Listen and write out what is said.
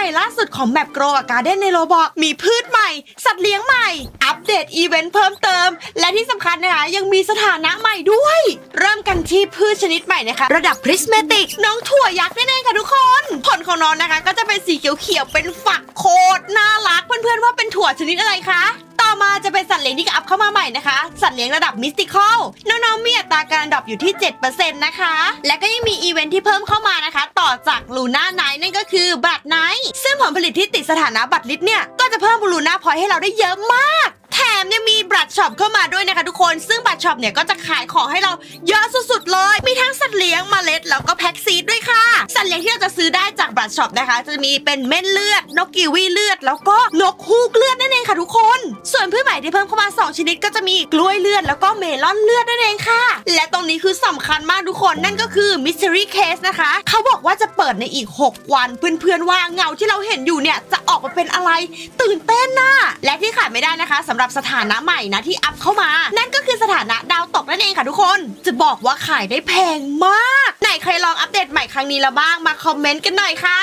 ม่ล่าสุดของแมปโกรกับการ์เด้นในโรบอกมีพืชใหม่ สัตว์เลี้ยงใหม่ อัปเดตอีเวนต์เพิ่มเติม และที่สำคัญนะคะ ยังมีสถานะใหม่ด้วย เริ่มกันที่พืชชนิดใหม่นะคะ ระดับพริสเมติก น้องถั่วยักษ์นั่นเองค่ะทุกคน ผลของน้องนะคะ ก็จะเป็นสีเขียวๆเป็นฝักโคตรน่ารัก เพื่อนๆว่าเป็นถั่วชนิดอะไรคะต่อมาจะเป็นสัตว์เลี้ยงที่อัพเข้ามาใหม่นะคะ สัตว์เลี้ยงระดับมิสติคอลน้องๆมีอัตราการดรอปอยู่ที่ 7%นะคะ และก็ยังมีอีเวนท์ที่เพิ่มเข้ามานะคะ ต่อจากลูน่าไน คือบัตรไนท์ซึ่งผลผลิตที่ติดสถานะบัตรลิตเนี่ย ก็จะเพิ่มบลูน่าพอยให้เราได้เยอะมาก แถมยังมีบัตรช็อปเข้ามาด้วยนะคะทุกคน ซึ่งบัตรช็อปเนี่ยก็จะขายของให้เราเยอะสุดๆเลย มีทั้งสัตว์เลี้ยงมเมล็ดแล้วก็แพ็กซีดด้วยค่ะ สัตว์เลี้ยงที่เราจะซื้อได้จากบัตรช็อปนะคะ จะมีเป็นเม่นเลือด นกกีวีเลือด แล้วก็นกฮูกเลือดนั่นเองค่ะทุกคน ส่วนพืชใหม่ที่เพิ่มเข้ามา 2 ชนิดก็จะมีกล้วยเลือดแล้วก็เมลอนเลือดนั่นเองค่ะ นี้คือสำคัญมากทุกคนนั่นก็คือ Mystery Case นะคะ เขาบอกว่าจะเปิดในอีก 6 วัน เพื่อนๆว่าเงาที่เราเห็นอยู่เนี่ย จะออกมาเป็นอะไรตื่นเต้นน่ะและที่ขาดไม่ได้นะคะสำหรับสถานะใหม่นะที่อัพเข้ามา นั่นก็คือสถานะดาวตกนั่นเองค่ะทุกคน จะบอกว่าขายได้แพงมาก ไหนใครลองอัปเดตใหม่ครั้งนี้แล้วบ้างมาคอมเมนต์กันหน่อยค่ะ